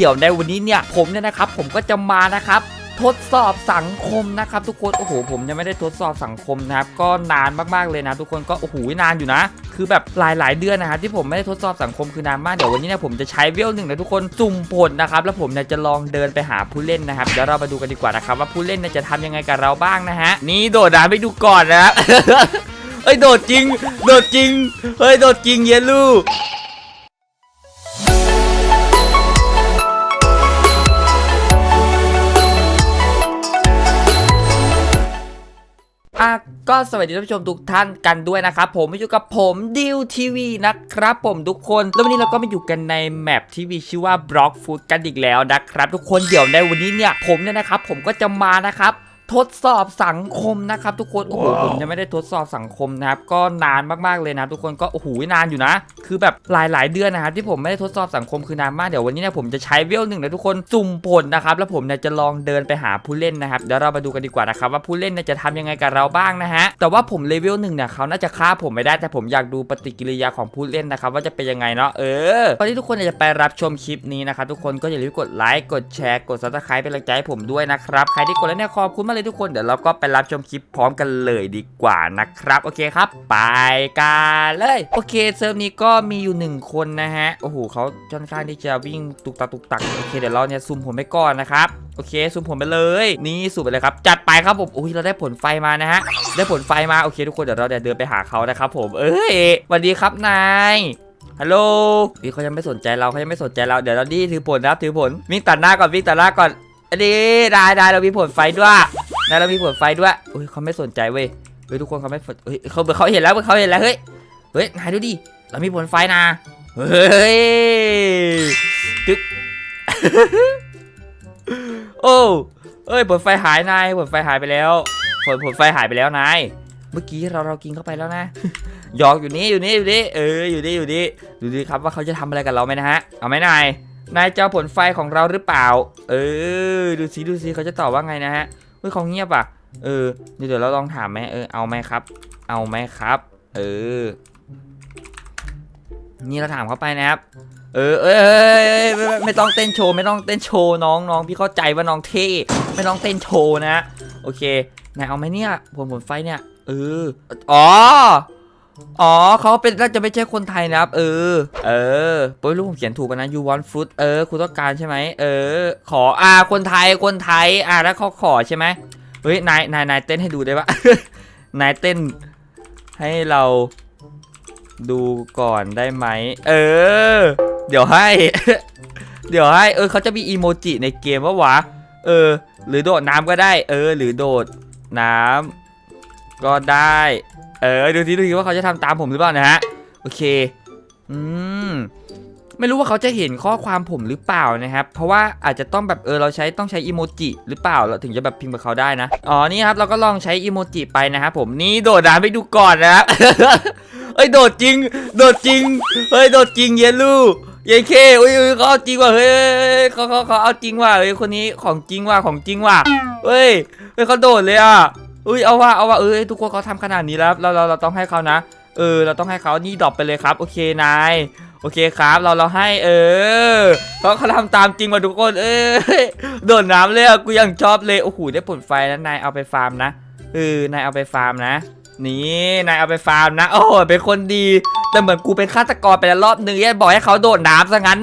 เดี๋ยวในวันนี้เนี่ยผมเนี่ยนะครับผมก็จะมานะครับทดสอบสังคมนะครับทุกคนโอ้โหผมยังไม่ได้ทดสอบสังคมนะครับก็นานมากๆเลยนะ ทุกคนก็โอ้โหนานอยู่นะ คือแบบหลายๆเดือนนะครับที่ผมไม่ได้ทดสอบสังคมคือนานมากเดี๋ยววันนี้เนี่ยผมจะใช้เวลหนึ่งนะทุกคนสุ่มผลนะครับแล้วผมเนี่ยจะลองเดินไปหาผู้เล่นนะครับเดี๋ยวเรามาดูกันดีกว่านะครับว่าผู้เล่นเนี่ยจะทำยังไงกับเราบ้างนะฮะนี่โดดน้ำไปดูก่อนนะครับเฮ้ยโดดจริง โดดจริงเฮ้ยโดดจริงเยลู อะก็สวัสดีท่านผู้ชมทุกท่านกันด้วยนะครับผมมาอยู่กับผมดิวทีวีนะครับผมทุกคนแล้ววันนี้เราก็มาอยู่กันในแมปที่มีชื่อว่าบล็อกฟูดกันอีกแล้วนะครับ ทุกคนเดี๋ยวในวันนี้เนี่ยผมเนี่ยนะครับผมก็จะมานะครับ ทดสอบสังคมนะครับทุกคนโอ้โหผมยังไม่ได้ทดสอบสังคมนะครับก็นานมากๆเลยนะทุกคนก็โอ้โหนานอยู่นะ คือแบบหลาย ๆ เดือนนะครับที่ผมไม่ได้ทดสอบสังคมคือนานมากเดี๋ยววันนี้เนี่ยผมจะใช้เวลหนึ่งนะทุกคนสุ่มผลนะครับแล้วผมเนี่ยจะลองเดินไปหาผู้เล่นนะครับเดี๋ยวเรามาดูกันดีกว่านะครับว่าผู้เล่นเนี่ยจะทำยังไงกับเราบ้างนะฮะแต่ว่าผมเลเวลหนึ่งเนี่ยเขาน่าจะฆ่าผมไม่ได้แต่ผมอยากดูปฏิกิริยาของผู้เล่นนะครับว่าจะเป็นยังไงเนาะเออตอนที่ทุกคนเนี่ยจะไปรับชมคลิปนี้นะครับทุกคนก็อย่าลืมกดไลค์กดแชร์กดซับสไครป์เป็นกำลังใจให้ผมด้วยนะครับใครที่กดแล้วเนี่ยขอบคุณมากเลยทุกคนเดี๋ยวเราก็ไปรับชมคลิปพร้อมกันเลยดีกว่านะครับ โอเคครับ ไปกันเลย โอเคเซิร์ฟนี้ก็มีอยู่หนึ่งคนนะฮะ โอ้โหเขาค่อนข้างที่จะวิ่งตุกตักตุกตักโอเคเดี๋ยวเราเนี่ยซูมผมไปก่อนนะครับโอเคซูมผมไปเลย นี่ซูมไปเลยครับ จัดไปครับผมอุ้ยเราได้ผลไฟมานะฮะได้ผลไฟมาโอเค ทุกคนเดี๋ยวเราเดี๋ยวเดินไปหาเขานะครับผมเอ้ยสวัสดีครับนายฮัลโหลพี่เขายังไม่สนใจเราเขายังไม่สนใจเรา เดี๋ยวเราดีถือผลนะครับ ถือผล วิ่งตัดหน้าก่อน วิ่งตัดหน้าก่อนอันนี้ได้ได้เรามีผลไฟด้วย ได้เรามีผลไฟด้วยอุ้ยเขาไม่สนใจเว้ยเฮ้ยทุกคนเขาไม่เฮ้ยเขาเขาเห็นแล้วเขาเห็นแล้วเฮ้ยเฮ้ยนายดูดิเรามีผลไฟนะเฮ้ยจึ๊กโอ้เอ้ยผลไฟหายนายผลไฟหายไปแล้วผลผลไฟหายไปแล้วนายเมื่อกี้เราเรากินเข้าไปแล้วนะหยอกอยู่นี่อยู่นี่อยู่นี่เอออยู่นี่อยู่นี่ดูดิครับว่าเขาจะทำอะไรกับเราไหมนะฮะเอาไหมนายนายเจะเอาผลไฟของเราหรือเปล่า เออ ดูสิดูสิเขาจะตอบว่าไงนะฮะ เฮ้ยเขาเงียบอะ เออ เดี๋ยวเราลองถามไหมเออ เอาไหมครับ เอาไหมครับ เออ นี่เราถามเขาไปนะครับ เออ เอยเอยเอไม่ต้องเต้นโชว์ ไม่ต้องเต้นโชว์น้องน้องพี่เข้าใจว่าน้องเท่ ไม่ต้องเต้นโชว์นะ โอเคนายเอาไหมเนี่ยผลผลไฟเนี่ย เออ อ๋อ อ๋อเขาเป็นน่าจะไม่ใช่คนไทยนะครับ เออ เออโอ้ยลูกผมเขียนถูกกันนะ you want fruit เออ คุณต้องการใช่ไหม เออ ขอ อ่า คนไทย คนไทย อ่าแล้วเขาขอใช่ไหมเฮ้ย นาย นาย นายเต้นให้ดูได้ปะ นายเต้น ให้เราดูก่อนได้ไหม เออ เดี๋ยวให้ เดี๋ยวให้ เออเขาจะมีอีโมจิในเกมว่าวะ เออ หรือโดดน้ำก็ได้ เออ หรือโดดน้ำ ก็ได้ เออดูทีดูทีว่าเขาจะทำตามผมหรือเปล่านะฮะโอเค อืมไม่รู้ว่าเขาจะเห็นข้อความผมหรือเปล่านะครับ เพราะว่าอาจจะต้องแบบเออเราใช้ต้องใช้อีโมจิหรือเปล่าเราถึงจะแบบพิมพ์กับเขาได้นะ อ๋อนี่ครับเราก็ลองใช้อีโมจิไปนะครับผมนี่โดดน้ำไปดูก่อนนะครับเอ้ยโดดจริง โดดจริงเฮ้ยโดดจริงเยลูเยเคอุ้ยอุ้ยเขาเอาจริงว่ะเฮ้ยเขาเขาเขาเอาจริงว่ะเฮ้ยคนนี้ของจริงว่ะของจริงว่ะเฮ้ยเฮ้ยเขาโดดเลยอะ อุ้ยเอาว่ะเอาว่ะเอ้ยทุกคนเขาทำขนาดนี้แล้วเราเราเราต้องให้เขานะ เออ เราต้องให้เขานี่ดรอปไปเลยครับ โอเคนายโอเคครับ เราเราให้เออเพราะเขาทำตามจริงว่ะทุกคน เอ้ยโดดน้ำเลยอะกูยังชอบเลยโอ้โหได้ผลไฟแล้วนายเอาไปฟาร์มนะเออนายเอาไปฟาร์มนะนี่นายเอาไปฟาร์มนะ โอ้โหเป็นคนดีแต่เหมือนกูเป็นฆาตกรไปแล้วรอบนึงเนี่ยบอกให้เขาโดดน้ำซะงั้น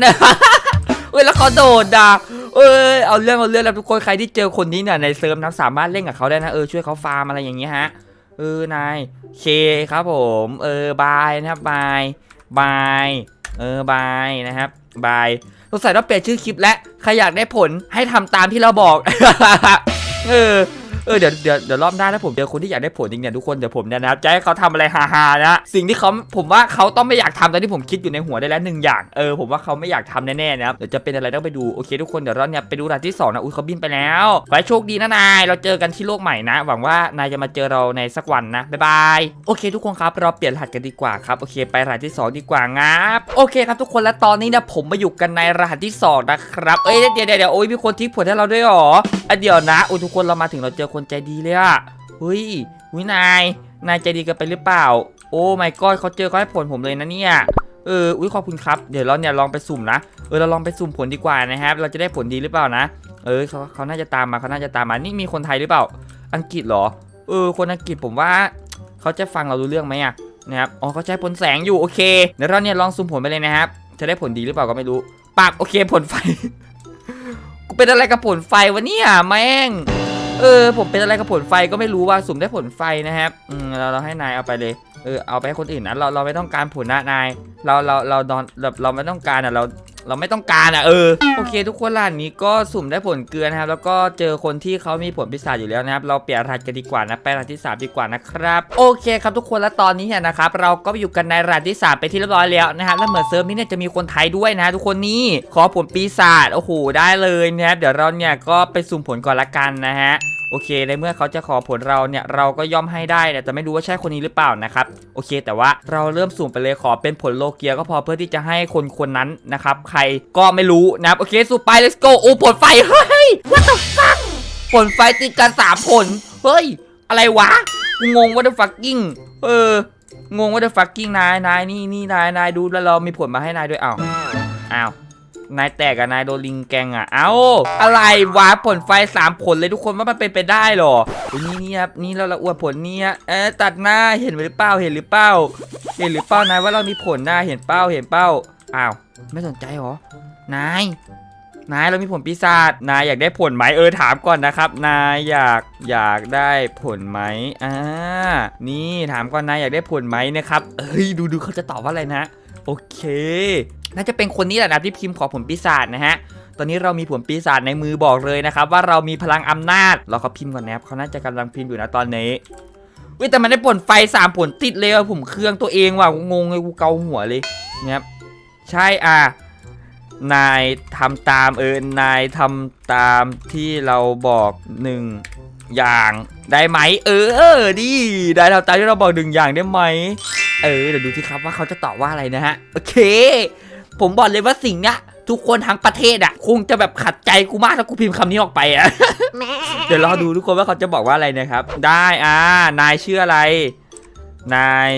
เอ้ยแล้วเขาโดดอะ เอ้ยเอาเรื่องเอาเรื่องแล้วทุกคนใครที่เจอคนนี้เนี่ยในเซิร์ฟนะสามารถเล่นกับเขาได้นะเออช่วยเขาฟาร์มอะไรอย่างเงี้ยฮะเออนายเคครับผมเออบายนะครับบายบายเออบายนะครับบายสงสัยต้องเปลี่ยนชื่อคลิปและใครอยากได้ผลให้ทำตามที่เราบอก เออ เออเดี๋ยวเดี๋ยวเดี๋ยวรอบหน้าถ้าผมเจอคนที่อยากได้ผลจริงเนี่ยทุกคนเดี๋ยวผมเนี่ยนะครับจะให้เขาทำอะไรฮาๆนะสิ่งที่เขาผมว่าเขาต้องไม่อยากทำตอนที่ผมคิดอยู่ในหัวได้แล้วหนึ่งอย่างเออผมว่าเขาไม่อยากทำแน่ๆนะครับเดี๋ยวจะเป็นอะไรต้องไปดูโอเคทุกคนเดี๋ยวเราเนี่ยไปดูรายที่สองนะอุ้ยเขาบินไปแล้วขอให้โชคดีนะนายเราเจอกันที่โลกใหม่นะ หวังว่านายจะมาเจอเราในสักวันนะบ๊ายบายโอเค ทุกคนครับเราเปลี่ยนรหัสกันดีกว่าครับโอเคไปรหัสที่สองดีกว่างับโอเคครับทุกคนและตอนนี้นี่ยผมมาอยู่กันในรหัสที่สองนะครับเอ้ยเดี๋ยวเดี๋ยวโอ้ยมีคนทิ้งผลให้เราด้วยหรออะเดี๋ยวนะโอ้ยทุกคนเรามาถึงเราเจอคนใจดีเลยอะเฮ้ยวินาย นายใจดีกันไปหรือเปล่า โอ้ไม่กอดเขาเจอเขาให้ผลผมเลยนะเนี่ย เออ อุ้ยขอบคุณครับ เดี๋ยวเราเนี่ยลองไปสุ่มนะ เออเราลองไปสุ่มผลดีกว่านะครับ เราจะได้ผลดีหรือเปล่านะ เออเขาเขาน่าจะตามมาเขาน่าจะตามมา นี่มีคนไทยหรือเปล่า อังกฤษเหรอ เออ คนอังกฤษผมว่าเขาจะฟังเรารู้เรื่องไหมอะนะครับ อ๋อเขาใช้ผลแสงอยู่โอเค เดี๋ยวเราเนี่ยลองสุ่มผลไปเลยนะครับ จะได้ผลดีหรือเปล่าก็ไม่รู้ปักโอเคผลไฟ กูเป็นอะไรกับผลไฟวะเนี่ยแม่ง เออ ผมเป็นอะไรกับผลไฟก็ไม่รู้ว่าสุ่มได้ผลไฟนะครับอืมเราเราให้นายเอาไปเลย เออเอาไปให้คนอื่นนะเราเราไม่ต้องการผลนะนาย เราเราเราดอนแบบเราไม่ต้องการอะเรา เราไม่ต้องการอะเออโอเค ทุกคนล่านนี้ก็สุ่มได้ผลเกลือนะครับ แล้วก็เจอคนที่เขามีผลพิศาจอยู่แล้วนะครับ เราเปลี่ยนรหัสกันดีกว่านะไปรหัสที่ 3 ดีกว่านะครับ โอเคครับทุกคนแล้วตอนนี้เนี่ยนะครับเราก็อยู่กันในรหัสที่3ไปที่เรียบร้อยแล้วนะครับแล้วเหมือนเซิร์ฟนี้เนี่ยจะมีคนไทยด้วยนะทุกคนนี่ขอผลปีศาจโอ้โหได้เลยนะครับเดี๋ยวเราเนี่ยก็ไปสุ่มผลก่อนละกันนะฮะ โอเคในเมื่อเขาจะขอผลเราเนี่ยเราก็ย่อมให้ได้นะแต่ไม่รู้ว่าใช่คนนี้หรือเปล่านะครับโอเค แต่ว่าเราเริ่มสุ่มไปเลยขอเป็นผลโลเกียก็พอเพื่อที่จะให้คนคนนั้นนะครับใครก็ไม่รู้นะครับโอเคสุ่มไป let's go โอ้ผลไฟเฮ้ย what the fuck ผลไฟติดกันสามผลเฮ้ย อะไรวะงงว่า the fucking เอองงว่า the fucking นายนายนี่นี่นายนายดูแล้วเรามีผลมาให้นายด้วยอ้าวอ้าว นายแตกกับนายโดนลิงแกงอะเอ้า อะไรวะผลไฟสามผลเลยทุกคนว่ามันเป็นไปได้หรอนี่นี่ครับนี่เราละอวดผลนี่เอ๊ะตัดหน้าเห็นหรือเปล่าเห็นหรือเปล่าเห็นหรือเปล่านายว่าเรามีผลหน้าเห็นเป้าเห็นเป้าอ้าวไม่สนใจหรอนายนายเรามีผลปีศาจนายอยากได้ผลไหมเออถามก่อนนะครับ นายอยากอยากได้ผลไหมอ่านี่ถามก่อนนายอยากได้ผลไหมนะครับเอ้ยดูดูเขาจะตอบว่าอะไรนะ โอเค น่าจะเป็นคนนี้แหละนะที่พิมพ์ขอผลปีศาจนะฮะตอนนี้เรามีผลปีศาจในมือบอกเลยนะครับ ว่าเรามีพลังอำนาจเราเขาพิมพ์ก่อนนะครับเขาน่าจะกำลังพิมพ์อยู่นะตอนนี้เว้ยแต่มันได้ผลไฟสามผลติดเลยว่ะผมเครื่องตัวเองว่ะงงเลยกูเกาหัวเลยนะครับใช่อะนายทำตามเออนายทำตามที่เราบอกหนึ่งอย่างได้ไหมเออเออดีได้ทำตามที่เราบอกหนึ่งอย่างได้ไหม เออเดี๋ยวดูสิครับว่าเขาจะตอบว่าอะไรนะฮะโอเค ผมบอกเลยว่าสิ่งเนี้ยทุกคนทั้งประเทศอะ คงจะแบบขัดใจกูมากถ้ากูพิมพ์คำนี้ออกไปอะ เดี๋ยวรอดูทุกคนว่าเขาจะบอกว่าอะไรนะครับ ได้อ่านายชื่ออะไร นาย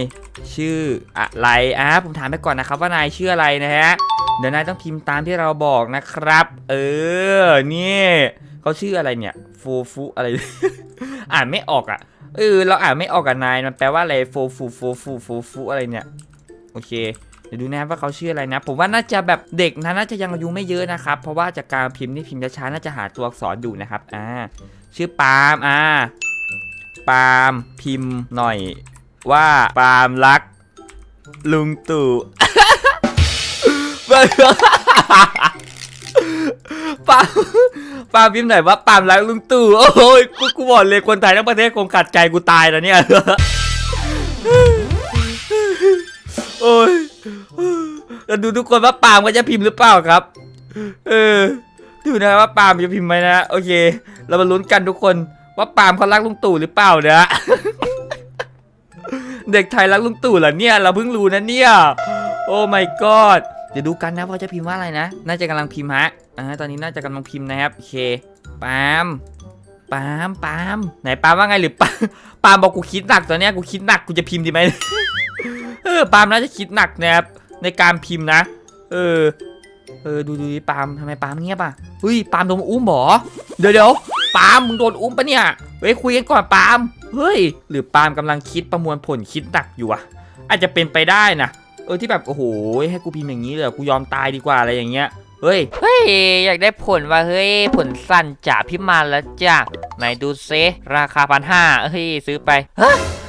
ชื่ออะไรอะผมถามไปก่อนนะครับว่านายชื่ออะไรนะฮะเดี๋ยวนายต้องพิมพ์ตามที่เราบอกนะครับ เออนี่เขาชื่ออะไรเนี่ยโฟฟุอะไร อ่านไม่ออกอะ เออเราอ่านไม่ออกกับนายมันแปลว่าอะไรโฟฟูโฟฟูโฟฟูอะไรเนี่ยโอเคเดี๋ยวดูนะครับว่าเขาชื่ออะไรนะ ผมว่าน่าจะแบบเด็กนะน่าจะยังอายุไม่เยอะนะครับ เพราะว่าจากการพิมพ์นี่พิมพ์ช้าๆน่าจะหาตัวอักษรอยู่นะครับอ่าชื่อปาล์มอ่าปาล์มพิมพ์หน่อย ว่าปาล์มรัก ลุงตู่ ปาล์มปาพิมพ์หน่อยว่าปาล์มรักลุงตู่โอ้ยกูกูบอกเลยคนไทยทั้งประเทศคงขัดใจกูตายแล้วเนี่ยโอ้ยแล้วดูทุกคนว่าปาล์มก็จะพิมพ์หรือเปล่าครับ เออ ดูนะว่าปาล์มจะพิมพ์ไหมนะ โอเค เรามาลุ้นกันทุกคนว่าปาล์มเขารักลุงตู่หรือเปล่าเนี่ยเด็กไทยรักลุงตู่เหรอเนี่ย เราเพิ่งรู้นะเนี่ย โอ้ my god เดี๋ยวดูกันนะว่าจะพิมพ์ว่าอะไรนะ น่าจะกำลังพิมพ์ฮะ อ่าตอนนี้น่าจะกำลังพิมพ์นะครับโอเคปามปามปามไหนปามว่าไงหรือปามปามบอกกูคิดหนักตอนเนี้ยกูคิดหนักกูจะพิมพ์ดีไหมเออปามน่าจะคิดหนักนะครับในการพิมพ์นะ เออ เออดูดูดิปามทำไมปามเงียบอะเฮ้ยปามโดนอุ้มหรอเดี๋ยวเดี๋ยวปามมึงโดนอุ้มปะเนี่ยเฮ้ยคุยกันก่อนปามเฮ้ย หรือปามกำลังคิดประมวลผลคิดหนักอยู่อะอาจจะเป็นไปได้นะเออที่แบบโอ้โหให้กูพิมพ์อย่างนี้เลยกูยอมตายดีกว่าอะไรอย่างเงี้ย เฮ้ย เฮ้ย อยากได้ผลว่าเฮ้ย ผลสั้นจ่าพิมานแล้วจ้ะ ไหนดูเซราคาพันห้าเฮ้ย ซื้อไปฮะ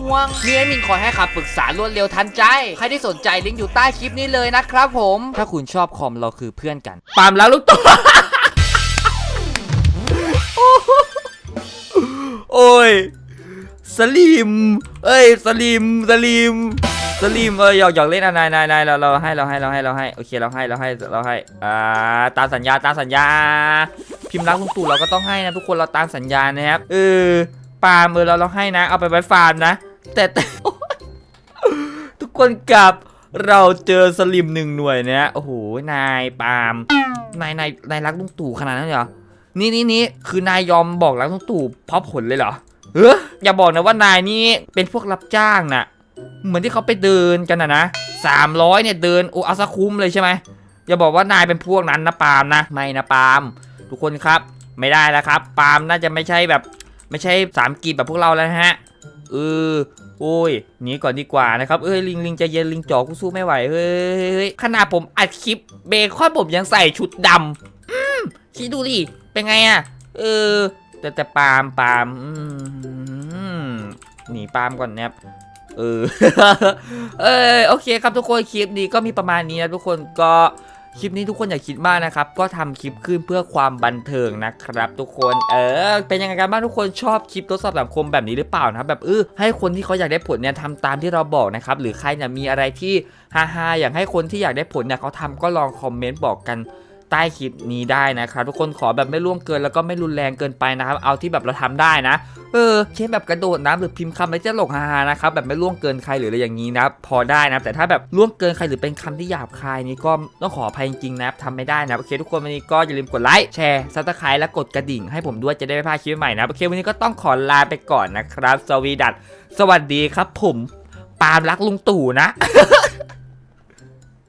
ห่วง มีแอดมินคอยให้คำปรึกษารวดเร็วทันใจ ใครที่สนใจลิงก์อยู่ใต้คลิปนี้เลยนะครับผม ถ้าคุณชอบคอมเราคือเพื่อนกันปาล์มแล้วลูกตัวโอ้ยสลิม เอ้ยสลิมสลิมสลิมเออหยอกหยอกเล่นอะนายนายนายเราเราให้เราให้เราให้เราให้โอเคเราให้เราให้เราให้อ่าตามสัญญาตามสัญญา พิมพ์รักลุงตู่เราก็ต้องให้นะทุกคนเราตามสัญญานะครับเออ ปาล์มเออเราเราให้นะ เอาไปไว้ฟาร์มนะ แต่แต่ทุกคนกลับเราเจอสลิมหนึ่งหน่วยเนี่ยโอ้โหนายปาล์มนายนายนายรักลุงตู่ขนาดนั้นเหรอนี่นี่นี่คือนายยอมบอกรักลุงตู่เพราะผลเลยเหรอเอออย่าบอกนะว่านายนี่เป็นพวกรับจ้างน่ะ เหมือนที่เขาไปเดินกันนะนะสามร้อยเนี่ยเดินโอ้เอาซะคุ้มเลยใช่ไหมอย่าบอกว่านายเป็นพวกนั้นนะปาล์มนะไม่นะปาล์มทุกคนครับ ไม่ได้แล้วครับ ปาล์มน่าจะไม่ใช่แบบ ไม่ใช่สามกีบแบบพวกเราแล้วฮะเออโอ้ยหนีก่อนดีกว่านะครับเอ้ยลิงลิงจะเย็นลิงจอกูสู้ไม่ไหวเฮ้ยขนาดผมอัดคลิปเบคอนผมยังใส่ชุดดำอืมคิดดูดิเป็นไงอะเออ แต่แต่ปาล์มปาล์มอืมหนีปาล์มก่อนนะครับเออ เออโอเคครับทุกคนคลิปนี้ก็มีประมาณนี้นะทุกคนก็ คลิปนี้ทุกคนอย่าคิดมากนะครับ ก็ทำคลิปขึ้นเพื่อความบันเทิงนะครับ ทุกคนเออเป็นยังไงกันบ้างทุกคนชอบคลิปทดสอบสังคมแบบนี้หรือเปล่านะครับแบบเออให้คนที่เขาอยากได้ผลเนี่ยทำตามที่เราบอกนะครับหรือใครเนี่ยมีอะไรที่ฮาๆอยากให้คนที่อยากได้ผลเนี่ยเขาทำก็ลองคอมเมนต์บอกกัน ใต้คลิปนี้ได้นะครับทุกคนขอแบบไม่ล่วงเกินแล้วก็ไม่รุนแรงเกินไปนะครับเอาที่แบบเราทำได้นะ เออเช่นแบบกระโดดน้ำหรือพิมพ์คำอะไรจะหลกฮาๆนะครับแบบไม่ล่วงเกินใครหรืออะไรอย่างนี้นะพอได้นะแต่ถ้าแบบล่วงเกินใครหรือเป็นคำที่หยาบคายนี้ก็ต้องขออภัยจริงๆนะทำไม่ได้นะโอเคทุกคนวันนี้ก็อย่าลืมกดไลค์แชร์ซับสไครต์และกดกระดิ่งให้ผมด้วยจะได้ไม่พลาดคลิปใหม่นะโอเควันนี้ก็ต้องขอลาไปก่อนนะครับ สวีดัตสวัสดีครับผมปาล์มรักลุงตู่นะ